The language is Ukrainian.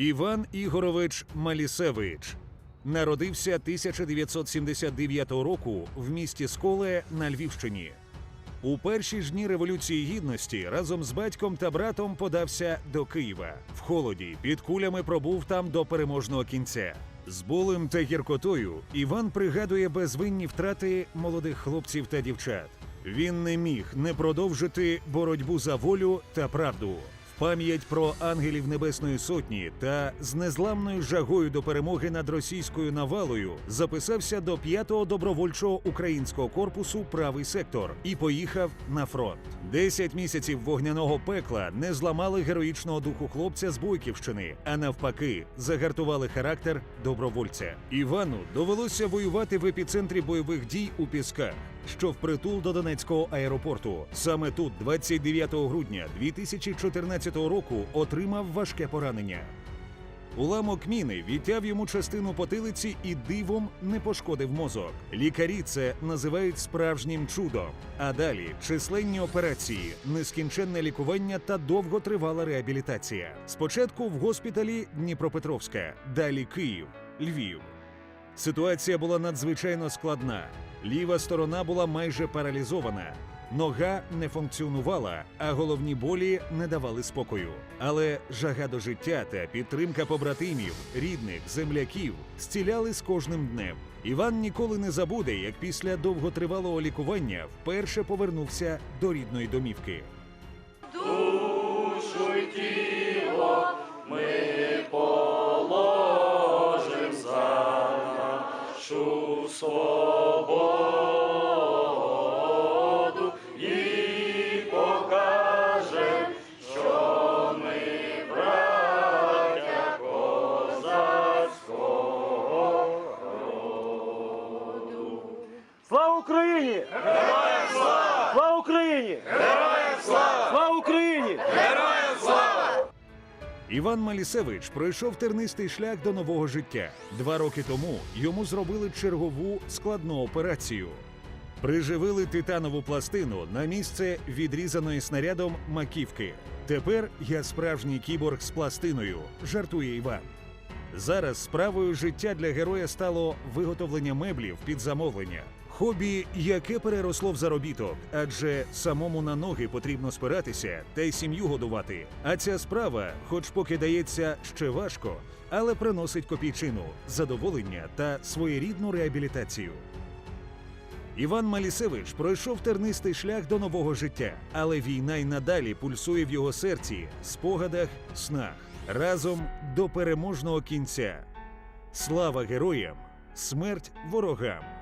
Іван Ігорович Малісевич народився 1979 року в місті Сколе на Львівщині. У перші ж дні Революції Гідності разом з батьком та братом подався до Києва. В холоді під кулями пробув там до переможного кінця. З болем та гіркотою Іван пригадує безвинні втрати молодих хлопців та дівчат. Він не міг не продовжити боротьбу за волю та правду. Пам'ять про ангелів Небесної Сотні та з незламною жагою до перемоги над російською навалою записався до 5-го добровольчого українського корпусу правий сектор і поїхав на фронт. Десять місяців вогняного пекла не зламали героїчного духу хлопця з Бойківщини, а навпаки, загартували характер добровольця. Івану довелося воювати в епіцентрі бойових дій у Пісках що впритул до Донецького аеропорту. Саме тут, 29 грудня 2014 року, отримав важке поранення. Уламок міни відтяв йому частину потилиці і дивом не пошкодив мозок. Лікарі це називають справжнім чудом. А далі численні операції, нескінченне лікування та довготривала реабілітація. Спочатку в госпіталі Дніпропетровська, далі Київ, Львів. Ситуація була надзвичайно складна. Ліва сторона була майже паралізована. Нога не функціонувала, а головні болі не давали спокою. Але жага до життя та підтримка побратимів, рідних, земляків зціляли з кожним днем. Іван ніколи не забуде, як після довготривалого лікування вперше повернувся до рідної домівки. душу й тіло ми положим за нашу свободу Слава Україні! Героям слава! Слава Україні! Героям слава! Слава Україні! Героям слава! Іван Малісевич пройшов тернистий шлях до нового життя. Два роки тому йому зробили чергову складну операцію. Приживили титанову пластину на місце відрізаної снарядом маківки. Тепер я справжній кіборг з пластиною, жартує Іван. Зараз справою життя для героя стало виготовлення меблів під замовлення. Хобі, яке переросло в заробіток, адже самому на ноги потрібно спиратися та й сім'ю годувати. А ця справа, хоч поки дається ще важко, але приносить копійчину, задоволення та своєрідну реабілітацію. Іван Малісевич пройшов тернистий шлях до нового життя, але війна й надалі пульсує в його серці, спогадах, снах. Разом до переможного кінця. Слава героям! Смерть ворогам!